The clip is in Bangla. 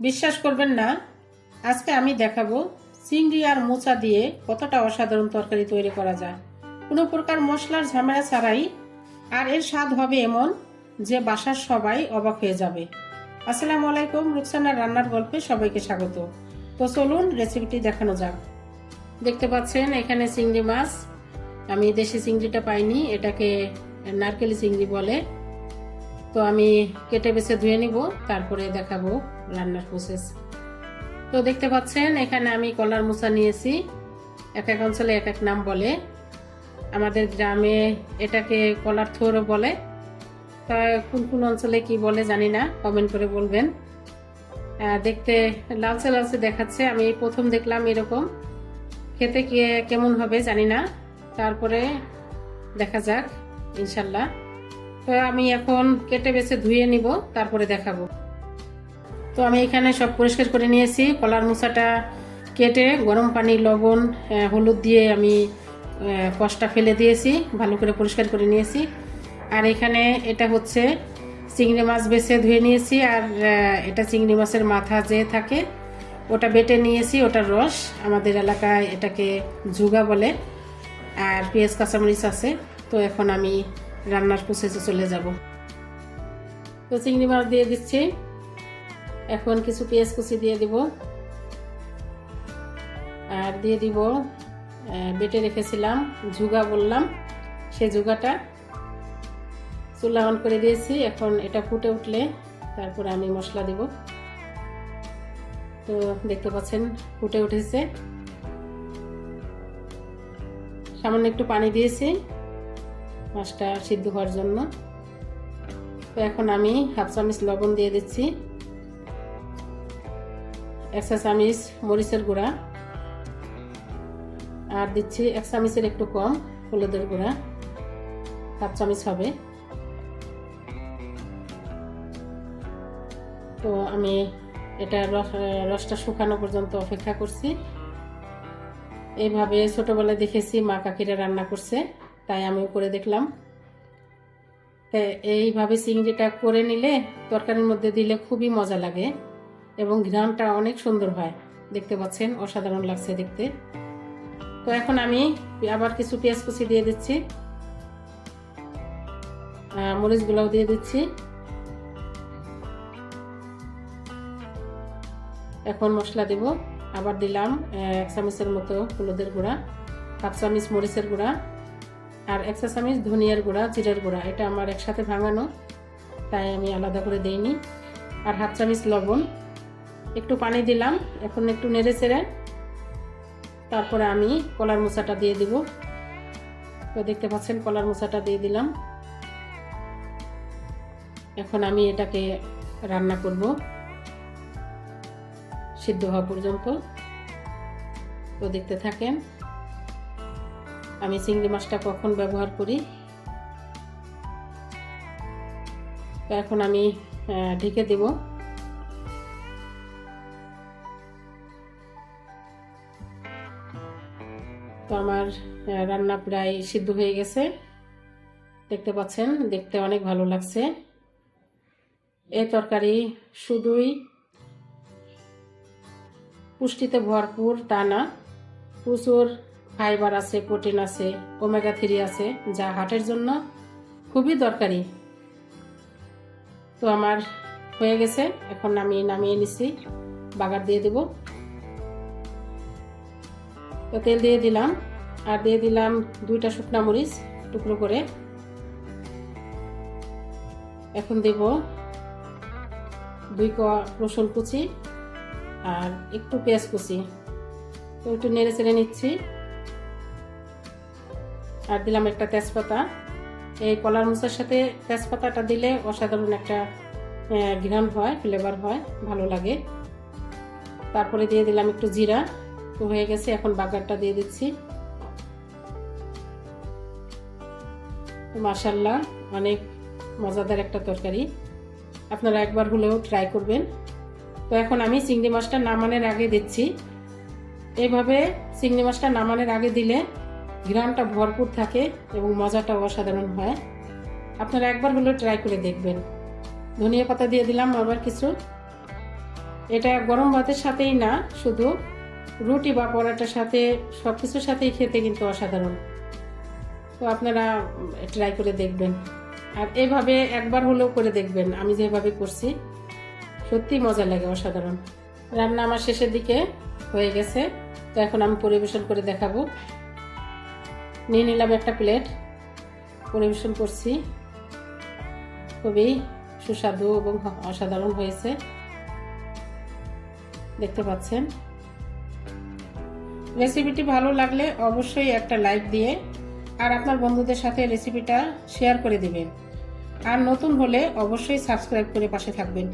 বিশ্বাস করবেন না, আজকে আমি দেখাবো চিংড়ি আর মোচা দিয়ে কতটা অসাধারণ তরকারি তৈরি করা যায়। কোনো প্রকার মশলার ঝামেলা ছাড়াই, আর এর স্বাদ হবে এমন যে বাসার সবাই অবাক হয়ে যাবে। আসসালামু আলাইকুম, রুকসানার রান্নার গল্পে সবাইকে স্বাগত। তো চলুন রেসিপিটি দেখানো যাক। দেখতে পাচ্ছেন, এখানে চিংড়ি মাছ। আমি দেশি চিংড়িটা পাইনি, এটাকে নারকেলি চিংড়ি বলে। তো আমি কেটে বেছে ধুয়ে নিব, তারপরে দেখাবো রান্নার প্রসেস তো দেখতে পাচ্ছেন, এখানে আমি কলার মোচা নিয়েছি। এক এক অঞ্চলে এক এক নাম বলে। আমাদের গ্রামে এটাকে কলার থোরও বলে। তা কোন কোন অঞ্চলে কি বলে জানি না কমেন্ট করে বলবেন। দেখতে লালচে লালচে দেখাচ্ছে, আমি প্রথম দেখলাম এরকম। খেতে কে কেমন হবে জানি না। তারপরে দেখা যাক, ইনশাল্লাহ। তো আমি এখন কেটে বেছে ধুয়ে নিব, তারপরে দেখাবো। তো আমি এখানে সব পরিষ্কার করে নিয়েছি। কলার মোচাটা কেটে গরম পানি, লবণ হলুদ দিয়ে আমি কষটা ফেলে দিয়েছি, ভালো করে পরিষ্কার করে নিয়েছি। আর এখানে এটা হচ্ছে চিংড়ি মাছ বেছে ধুয়ে নিয়েছি। আর এটা চিংড়ি মাছের মাথা যে থাকে, ওটা বেটে নিয়েছি, ওটার রস। আমাদের এলাকায় এটাকে জুগা বলে, আর পেঁয়াজ, কাঁচামরিচ আছে। তো এখন আমি রান্নার প্রসেসে চলে যাব। তো চিংড়ি মাছ দিয়ে দিচ্ছি। এখন কিছু পেঁয়াজ কুচি দিয়ে দিব। আর দিয়ে দিব বেটে রেখেছিলাম ঝুগা বললাম, সে ঝুগাটা চুলা অন করে দিয়েছি, এখন এটা ফুটে উঠলে তারপরে আমি মশলা দিব। তো দেখতে পাচ্ছেন, ফুটে উঠেছে। সামান্য একটু পানি দিয়েছি। মাছটা সিদ্ধ হওয়ার জন্য। তো এখন আমি হাফ চামচ লবণ দিয়ে দিচ্ছি। এক চা মরিচের গুঁড়া। আর দিচ্ছি এক চামচের একটু কম হলুদের গুঁড়া। হাফ চামচ হবে। তো আমি এটা রস, রসটা শুকানো পর্যন্ত অপেক্ষা করছি। এইভাবে ছোটবেলায় দেখেছি মা কাকিরা রান্না করছে। তাই আমিও করে দেখলাম। এইভাবে চিংড়িটা করে নিলে তরকারির মধ্যে দিলে খুবই মজা লাগে এবং ঘ্রাণটা অনেক সুন্দর হয়। দেখতে পাচ্ছেন, অসাধারণ লাগছে দেখতে। তো এখন আমি আবার কিছু পেঁয়াজ কুচি দিয়ে দিচ্ছি। মরিচগুলোও দিয়ে দিচ্ছি। এখন মশলা দেব। আবার দিলাম এক চামচের মতো হলুদের গুঁড়া, হাফ চামচ মরিচের গুঁড়া। আর এক চা চামচ, ধনিয়ার গুঁড়া, জিরের গুঁড়া, এটা আমার একসাথে ভাঙানো, তাই আমি আলাদা করে দেইনি। আর হাফ চামচ লবণ, একটু পানি দিলাম, এখন একটু নেড়ে চেড়ে, তারপরে আমি কলার মোচাটা দিয়ে দিব। তো দেখতে পাচ্ছেন, কলার মোচাটা দিয়ে দিলাম। এখন আমি এটাকে রান্না করব, সিদ্ধ হওয়া পর্যন্ত। তো দেখতে থাকেন আমি চিংড়ি মাছটা কখন ব্যবহার করি? এখন আমি ঢেকে দেব। তো আমার রান্না প্রায় সিদ্ধ হয়ে গেছে। দেখতে পাচ্ছেন, দেখতে অনেক ভালো লাগছে। এই তরকারি শুধুই পুষ্টিতে ভরপুর তা না, প্রচুর ফাইবার আছে, প্রোটিন আছে, ওমেগা থ্রি আছে, যা হার্টের জন্য খুবই দরকারি। তো আমার হয়ে গেছে, এখন আমি নামিয়ে নিছি, বাগার দিয়ে দেব। তো তেল দিয়ে দিলাম, আর দিয়ে দিলাম দুইটা শুকনা মরিচ, টুকরো করে। এখন দেব দুই কোয়া রসুন কুচি আর একটু পেঁয়াজ কুচি। তো একটু নেড়ে চেড়ে নিচ্ছি। আর দিলাম একটা তেজপাতা। এই কলার মোচার সাথে তেজপাতাটা দিলে অসাধারণ একটা ঘ্রাণ হয় ফ্লেভার হয়, ভালো লাগে। তারপরে দিয়ে দিলাম একটু জিরা, তো হয়ে গেছে, এখন বাগারটা দিয়ে দিচ্ছি। মাসাল্লাহ অনেক মজাদার একটা তরকারি। আপনারা একবার হলেও ট্রাই করবেন। তো এখন আমি চিংড়ি মাছটা নামানোর আগে দিচ্ছি। এইভাবে চিংড়ি মাছটা নামানোর আগে দিলে ঘ্রাণটা ভরপুর থাকে এবং মজাটা অসাধারণ হয়। আপনারা একবার হলেও ট্রাই করে দেখবেন। ধনিয়া পাতা দিয়ে দিলাম আবার কিছু। এটা গরম ভাতের সাথেই না, শুধু রুটি বা পরোটার সাথে সব কিছুর সাথেই খেতে কিন্তু অসাধারণ। তো আপনারা ট্রাই করে দেখবেন। আর এভাবে একবার হলেও করে দেখবেন, আমি যেভাবে করছি। সত্যি মজা লাগে, অসাধারণ। রান্না আমার শেষের দিকে হয়ে গেছে। তো এখন আমি পরিবেশন করে দেখাবো। নিয়ে নিলাম একটা প্লেট। পরিবেশন করছি। খুবই সুস্বাদু এবং অসাধারণ হয়েছে। দেখতে পাচ্ছেন। রেসিপিটি ভালো লাগলে অবশ্যই একটা লাইক দিয়ে আর আপনার বন্ধুদের সাথে রেসিপিটা শেয়ার করে দিবেন। আর নতুন হলে অবশ্যই সাবস্ক্রাইব করে পাশে থাকবেন।